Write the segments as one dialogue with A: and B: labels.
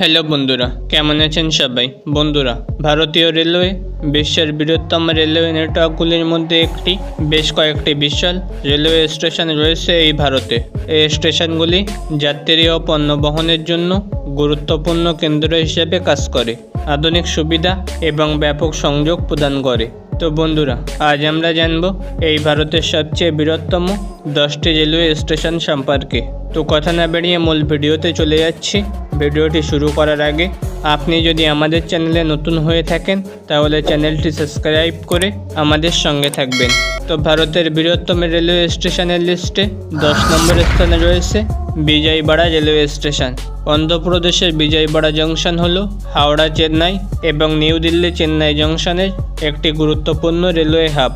A: Hello বন্ধুরা, কেমন আছেন সবাই? বন্ধুরা, ভারতীয় রেলওয়ে, বিশ্বের বৃহত্তম রেলওয়ে নেটওয়ার্কগুলির মধ্যে একটি, বেশ কয়েকটি বিশাল রেলওয়ে স্টেশন রয়েছে এই ভারতে। এই স্টেশনগুলি যাত্রী ও পণ্য বহনের জন্য গুরুত্বপূর্ণ কেন্দ্র হিসেবে কাজ করে, আধুনিক সুবিধা এবং ব্যাপক সংযোগ প্রদান করে। তো বন্ধুরা, আজ আমরা জানব এই ভারতের সবচেয়ে বৃহত্তম দশটি রেলওয়ে স্টেশন সম্পর্কে। তো কথা না বেরিয়ে মূল ভিডিওতে চলে যাচ্ছি। ভিডিওটি শুরু করার আগে আপনি যদি আমাদের চ্যানেলে নতুন হয়ে থাকেন, তাহলে চ্যানেলটি সাবস্ক্রাইব করে আমাদের সঙ্গে থাকবেন। তো ভারতের বৃহত্তম রেলওয়ে স্টেশনের লিস্টে দশ নম্বর স্থানে রয়েছে বিজয়বাড়া রেলওয়ে স্টেশন। অন্ধ্রপ্রদেশের বিজয়বাড়া জংশন হল হাওড়া চেন্নাই এবং নিউ দিল্লি চেন্নাই জংশনের একটি গুরুত্বপূর্ণ রেলওয়ে হাব।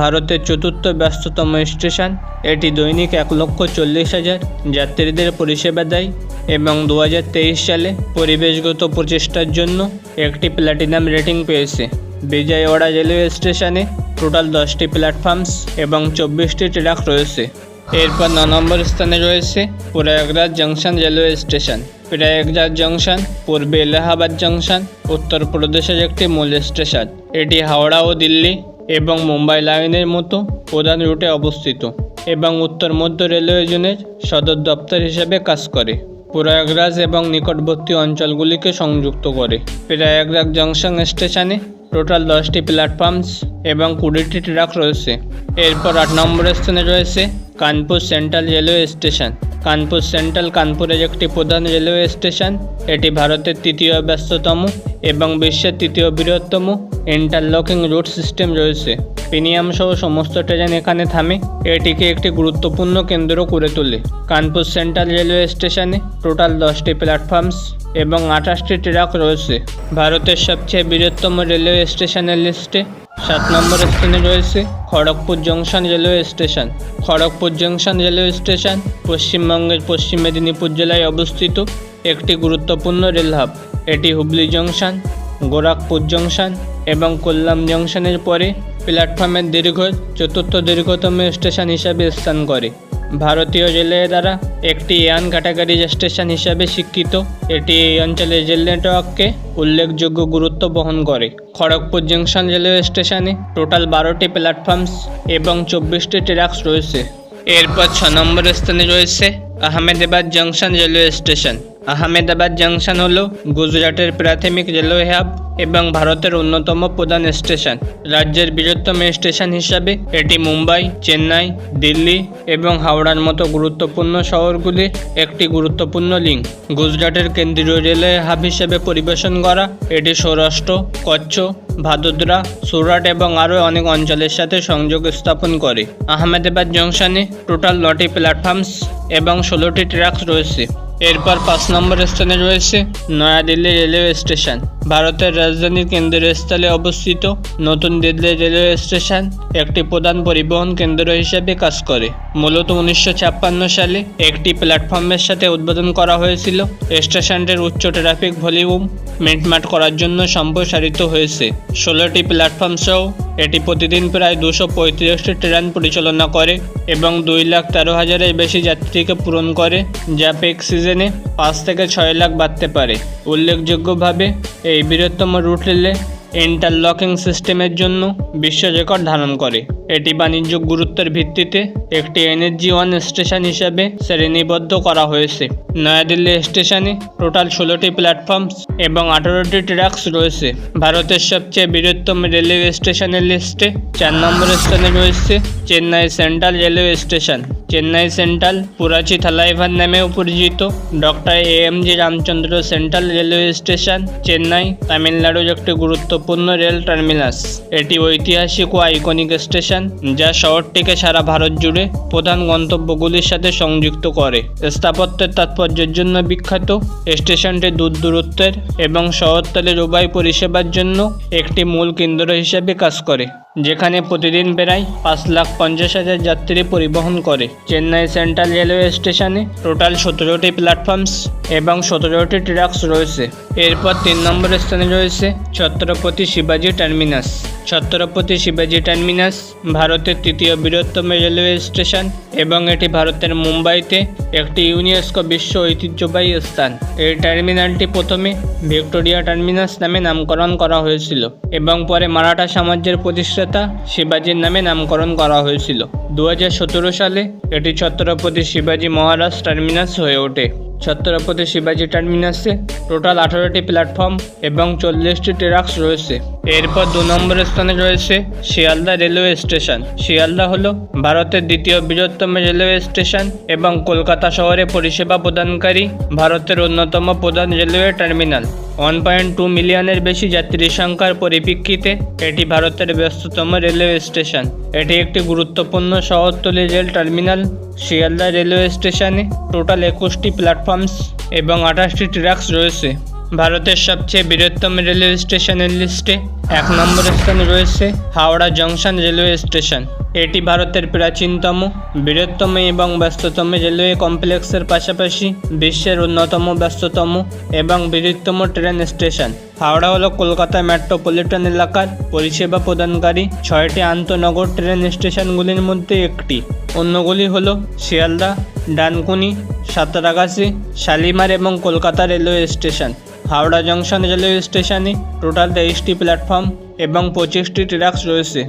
A: ভারতের চতুর্থ ব্যস্ততম স্টেশন। এটি দৈনিক এক লক্ষ চল্লিশ হাজার যাত্রীদের পরিষেবা দেয় এবং দু হাজার তেইশ সালে পরিবেশগত প্রচেষ্টার জন্য একটি প্ল্যাটিনাম রেটিং পেয়েছে। বিজয়ওয়াড়া রেলওয়ে স্টেশনে টোটাল দশটি প্ল্যাটফর্মস এবং চব্বিশটি ট্র্যাক রয়েছে। এরপর ন নম্বর স্থানে রয়েছে Prayagraj junction railway station. Prayagraj junction পূর্বে এলাহাবাদ জংশন, উত্তরপ্রদেশের একটি মূল স্টেশন। এটি হাওড়া ও দিল্লি এবং মুম্বাই লাইনের মতো প্রধান রুটে অবস্থিত এবং উত্তর মধ্য রেলওয়ে জোনের সদর দপ্তর হিসেবে কাজ করে। প্রয়াগরাজ এবং নিকটবর্তী অঞ্চলগুলিকে সংযুক্ত করে। প্রয়াগরাজ জংশন স্টেশনে টোটাল দশটি প্ল্যাটফর্মস এবং কুড়িটি ট্র্যাক রয়েছে। এরপর আট নম্বর স্থানে রয়েছে Kanpur central railway station. Kanpur central কানপুরের একটি প্রধান রেলওয়ে স্টেশন। এটি ভারতের তৃতীয় ব্যস্ততম এবং বিশ্বের তৃতীয় বৃহত্তম ইন্টারলকিং রুট সিস্টেম রয়েছে। প্রিমিয়াম সহ সমস্ত ট্রেন এখানে থামে। এটিকে একটি গুরুত্বপূর্ণ কেন্দ্র করে তোলে। কানপুর সেন্ট্রাল রেলওয়ে স্টেশনে টোটাল দশটি প্ল্যাটফর্মস এবং আঠাশটি ট্র্যাক রয়েছে। ভারতের সবচেয়ে বৃহত্তম রেলওয়ে স্টেশনের লিস্টে সাত নম্বর স্থানে রয়েছে Kharagpur junction railway station. Kharagpur junction railway station পশ্চিমবঙ্গের পশ্চিম মেদিনীপুর জেলায় অবস্থিত একটি গুরুত্বপূর্ণ রেল হাব। এটি হুগলি জংশন গোরাকপুর জংশন এবং কোল্লাম জংশনের পরে প্ল্যাটফর্মের দীর্ঘ, চতুর্থ দীর্ঘতম স্টেশন হিসাবে স্থান করে। ভারতীয় দ্বারা একটি এয়ান ক্যাটাগরি স্টেশন হিসাবে স্বীকৃত। এটি এই অঞ্চলের রেল নেটওয়ার্ককে উল্লেখযোগ্য গুরুত্ব বহন করে। খড়গপুর জংশন রেলওয়ে স্টেশনে টোটাল বারোটি প্ল্যাটফর্মস এবং চব্বিশটি ট্র্যাকস রয়েছে। এরপর ছ নম্বর স্থানে রয়েছে Ahmedabad junction railway station. Ahmedabad junction হল গুজরাটের প্রাথমিক রেলওয়ে হাব। এবং ভারতের অন্যতম প্রধান স্টেশন। রাজ্যের বৃহত্তম স্টেশন হিসাবে এটি মুম্বাই, চেন্নাই, দিল্লি এবং হাওড়ার মতো গুরুত্বপূর্ণ শহরগুলির একটি গুরুত্বপূর্ণ লিঙ্ক। গুজরাটের কেন্দ্রীয় রেলওয়ে হাব হিসেবে পরিবেশন করা এটি সৌরাষ্ট্র, কচ্ছ, ভাদোদরা, সুরাট এবং আরও অনেক অঞ্চলের সাথে সংযোগ স্থাপন করে। আহমেদাবাদ জংশনে টোটাল নটি প্ল্যাটফর্মস এবং ষোলোটি ট্র্যাকস রয়েছে। এরপর পাঁচ নম্বর স্থানে রয়েছে নয়াদিল্লি রেলওয়ে স্টেশন। ভারতের রাজধানীর কেন্দ্রীয় স্থলে অবস্থিত নতুন দিল্লি রেলওয়ে স্টেশন একটি প্রধান পরিবহন কেন্দ্র হিসেবে কাজ করে। মূলত উনিশশো ছাপ্পান্ন সালে একটি প্ল্যাটফর্মের সাথে উদ্বোধন করা হয়েছিল। স্টেশনটির উচ্চ ট্রাফিক ভলিউম মিটমাট করার জন্য সম্প্রসারিত হয়েছে। ষোলোটি প্ল্যাটফর্ম সহ এটি প্রতিদিন প্রায় দুশো পঁয়ত্রিশটি ট্রেন পরিচালনা করে এবং দুই লাখ তেরো হাজারের বেশি যাত্রীকে পূরণ করে, যা পেক সিজনে পাঁচ থেকে ছয় লাখ বাড়তে পারে। উল্লেখযোগ্যভাবে, এই বৃহত্তম রুট রেলে ইন্টারলকিং সিস্টেমের জন্য বিশ্ব রেকর্ড ধারণ করে। এটি বাণিজ্যিক গুরুত্বের ভিত্তিতে একটি এনার্জি ওয়ান স্টেশন হিসাবে শ্রেণীবদ্ধ করা হয়েছে। নয়াদিল্লি স্টেশনে টোটাল ষোলোটি প্ল্যাটফর্মস এবং আঠারোটি ট্র্যাক্স রয়েছে। ভারতের সবচেয়ে বৃহত্তম রেলওয়ে স্টেশনের লিস্টে চার নম্বর স্থানে রয়েছে Chennai central railway station. Chennai central, Puratchi Thalaivar নামেও পরিচিত। Doctor A M G Ramachandra central railway station, Chennai, তামিলনাড়ুর একটি গুরুত্বপূর্ণ রেল টার্মিনাস। এটি ঐতিহাসিক ও আইকনিক স্টেশন, যা শহরটিকে সারা ভারত জুড়ে প্রধান গন্তব্যগুলির সাথে সংযুক্ত করে। স্থাপত্যের তাৎপর্যের জন্য বিখ্যাত স্টেশনটি দূর দূরত্বের এবং শহরতলির উভয় পরিষেবার জন্য একটি মূল কেন্দ্র হিসেবে কাজ করে। যেখানে প্রতিদিন প্রায় পাঁচ লাখ পঞ্চাশ হাজার যাত্রী পরিবহন করে। চেন্নাই সেন্ট্রাল রেলওয়ে স্টেশনে টোটাল সতেরোটি প্ল্যাটফর্মস এবং সতেরোটি ট্র্যাকস রয়েছে। এরপর তিন নম্বর স্থানে রয়েছে ছত্রপতি শিবাজি টার্মিনাস। ছত্রপতি শিবাজি টার্মিনাস ভারতের তৃতীয় বৃহত্তম রেলওয়ে স্টেশন এবং এটি ভারতের মুম্বাইতে একটি ইউনেস্কো বিশ্ব ঐতিহ্যবাহী স্থান। এই টার্মিনালটি প্রথমে ভিক্টোরিয়া টার্মিনাস নামে নামকরণ করা হয়েছিল এবং পরে মারাঠা সাম্রাজ্যের প্রতিষ্ঠাতা শিবাজির নামে নামকরণ করা হয়েছিল। দু হাজার সতেরো সালে এটি ছত্রপতি শিবাজি মহারাজ টার্মিনাস হয়ে ওঠে। ছত্রপতি শিবাজি টার্মিনাসে টোটাল আঠারোটি প্ল্যাটফর্ম এবং চল্লিশটি ট্রাক্স রয়েছে। এরপর দু নম্বর স্থানে রয়েছে শিয়ালদা রেলওয়ে স্টেশন। শিয়ালদা হলো ভারতের দ্বিতীয় বৃহত্তম রেলওয়ে স্টেশন এবং কলকাতা শহরে পরিষেবা প্রদানকারী ভারতের অন্যতম প্রধান railway terminal. One point two মিলিয়নের বেশি যাত্রী সংখ্যার পরিপ্রেক্ষিতে এটি ভারতের ব্যস্ততম রেলওয়ে স্টেশন। এটি একটি গুরুত্বপূর্ণ শহরতলি রেল টার্মিনাল, শিয়ালদা রেলওয়ে স্টেশনে। টোটাল একুশটি প্ল্যাটফর্মস এবং আঠাশটি ট্র্যাকস রয়েছে। ভারতের সবচেয়ে বৃহত্তম রেলওয়ে স্টেশনের লিস্টে এক নম্বর স্থানে রয়েছে হাওড়া জংশন রেলওয়ে স্টেশন। এটি ভারতের প্রাচীনতম, বৃহত্তম এবং ব্যস্ততম রেলওয়ে কমপ্লেক্সের পাশাপাশি বিশ্বের অন্যতম ব্যস্ততম এবং বৃহত্তম ট্রেন স্টেশন। হাওড়া হলো কলকাতা মেট্রোপলিটন এলাকার পরিষেবা প্রদানকারী ছয়টি আন্তনগর ট্রেন স্টেশনগুলির মধ্যে একটি। অন্যগুলি হলো শিয়ালদা, ডানকুনি, সাঁতরাগাছি, শালিমার এবং Kolkata railway station. Howrah junction railway স্টেশনে টোটাল তেইশটি প্ল্যাটফর্ম এবং পঁচিশটি ট্রাক্স রয়েছে।